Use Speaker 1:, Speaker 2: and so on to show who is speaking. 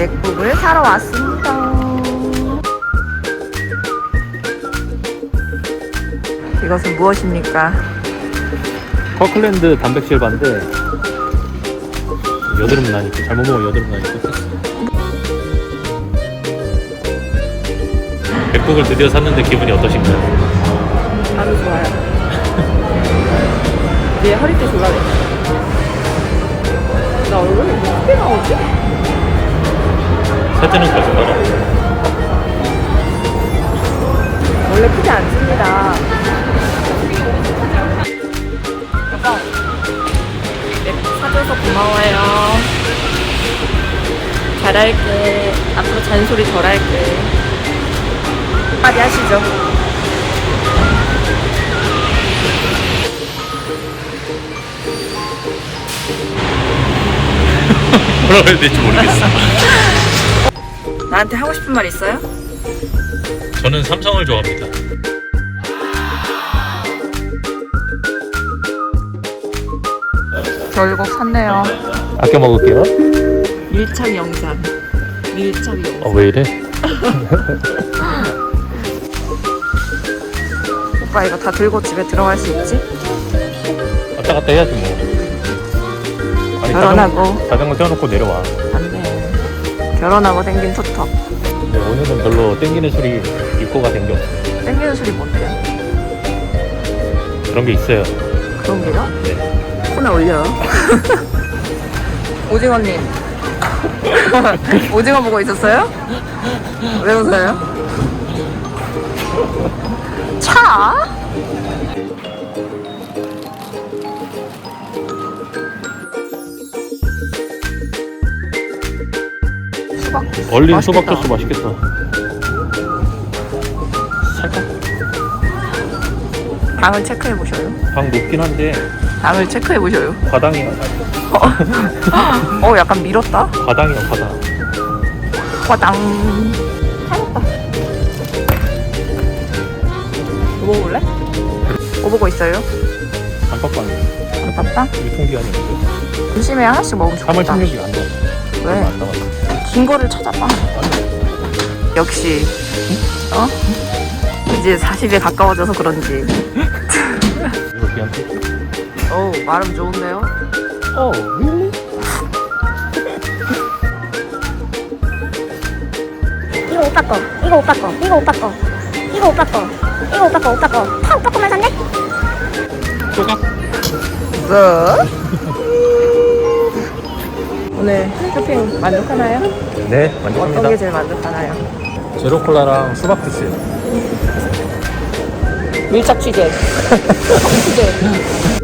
Speaker 1: 맥북을 사러 왔습니다. 이것은 무엇입니까?
Speaker 2: 커클랜드 단백질 반데 여드름 나니까 잘못 먹으면 여드름 나니까 맥북을 드디어 샀는데 기분이 어떠신가요?
Speaker 1: 아주 좋아요. 얘 허리띠 졸라겠
Speaker 2: 사진은 거짓말
Speaker 1: 원래 크지 않습니다. 여보, 맥북 사줘서 고마워요. 잘할게. 앞으로 잔소리 덜 할게. 한마디 하시죠.
Speaker 2: 뭐라고 해야 될지 모르겠어
Speaker 1: 나한테 하고 싶은 말 있어요?
Speaker 2: 저는 삼성을 좋아합니다
Speaker 1: 결국 샀네요.
Speaker 2: 아껴 먹을게요
Speaker 1: 밀착 영상. 밀착 영상.
Speaker 2: 어 왜 이래?
Speaker 1: 오빠 이거 다 들고 집에 들어갈 수 있지?
Speaker 2: 왔다 갔다 해야지 뭐 아니
Speaker 1: 결혼하고.
Speaker 2: 자전거, 자전거 세워놓고 내려와
Speaker 1: 안 돼. 결혼하고 생긴 투턱.
Speaker 2: 근데 오늘은 별로 땡기는 소리 입고가 된 게 없어
Speaker 1: 땡기는 소리 뭔데요?
Speaker 2: 그런 게 있어요
Speaker 1: 그런 게요?
Speaker 2: 네.
Speaker 1: 폰에 올려요. 오징어님. 오징어 보고 있었어요? 왜 웃어요? 차? 수박.
Speaker 2: 얼린
Speaker 1: 맛있겠다.
Speaker 2: 수박 주스 맛있겠다 살까?
Speaker 1: 당을 체크해 보셔요.
Speaker 2: 방 높긴 한데
Speaker 1: 당을 체크해 보셔요.
Speaker 2: 과당이야
Speaker 1: 어, 약간 밀었다.
Speaker 2: 과당이야 과당
Speaker 1: 화당. 찾았다. 뭐 먹을래? 뭐 보고 있어요?
Speaker 2: 단팥빵
Speaker 1: 안봤다
Speaker 2: 유통기한이 없어
Speaker 1: 점심에 하나씩 먹으면
Speaker 2: 3월
Speaker 1: 좋겠다.
Speaker 2: 16일 안 돼.
Speaker 1: 왜?
Speaker 2: 안 남았어.
Speaker 1: 긴 거를 찾아봐. 역시, 어? 이제 40에 가까워져서 그런지. 어우, 말음 좋은데요?
Speaker 2: 어, really?
Speaker 3: 이거 오빠 거, 이거 오빠 거, 이거 오빠 거, 이거 오빠 거, 이거 오빠 거, 오빠 거. 다 오빠 거만 샀네?
Speaker 2: 조각?
Speaker 1: 뭐? 오늘 쇼핑 만족하나요?
Speaker 2: 네,
Speaker 1: 어떤
Speaker 2: 만족합니다.
Speaker 1: 게 제일 만족하나요?
Speaker 2: 제로 콜라랑 수박 주스.
Speaker 1: 밀착 취재. 취재.